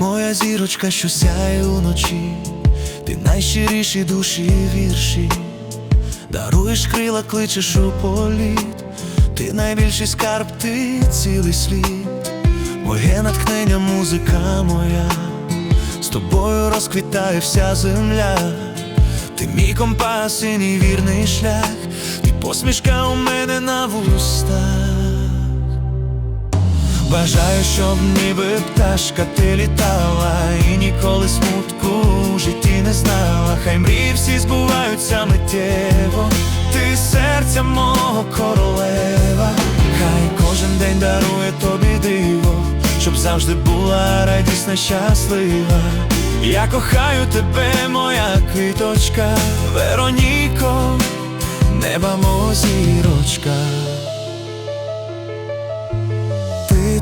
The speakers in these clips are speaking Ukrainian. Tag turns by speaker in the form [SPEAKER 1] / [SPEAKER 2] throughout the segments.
[SPEAKER 1] моя зірочка, що сяє уночі, ти найщиріші душі вірші, даруєш крила, кличеш у політ, ти найбільший скарб, ти цілий світ, моє натхнення, музика моя, з тобою розквітає вся земля, ти мій компас і мій вірний шлях, ти посмішка у мене Бажаю, щоб ніби пташка ти літала І ніколи смутку в житті не знала. Хай мрії всі збуваються миттєво Ти серця мого королева. Хай кожен день дарує тобі диво Щоб завжди була радісна, щаслива. Я кохаю тебе, моя квіточка Вероніко, неба мого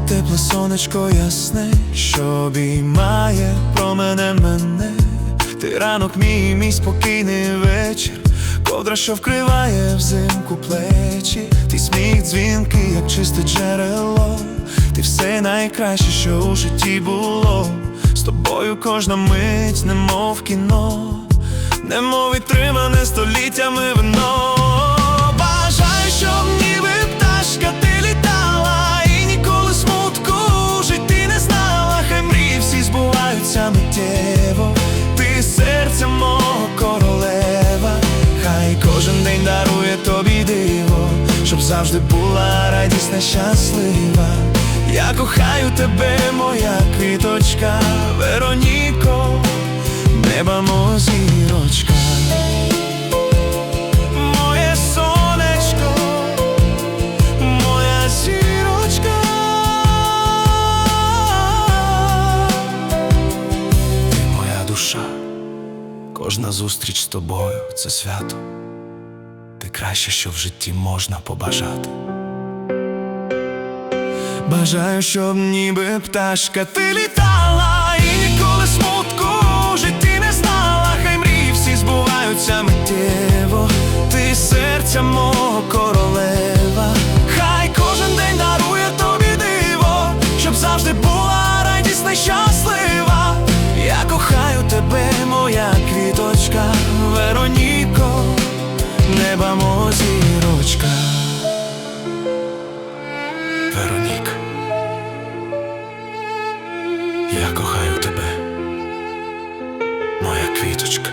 [SPEAKER 1] тепле сонечко ясне, що обіймає про мене мене. Ти ранок мій, мій спокійний вечір, ковдра, що вкриває взимку плечі, ти сміх дзвінкий, як чисте джерело, ти все найкраще, що у житті було. З тобою кожна мить, немов кіно, немов відтримане століттями вино. Щоб завжди була радісна, щаслива. Я кохаю тебе, моя квіточка Вероніко, неба мого зірочка. Кожна зустріч з тобою це свято. Краще, що в житті можна побажати. Бажаю, щоб ніби пташка ти літала неба мо Веронік, я кохаю тебе, моя квіточка.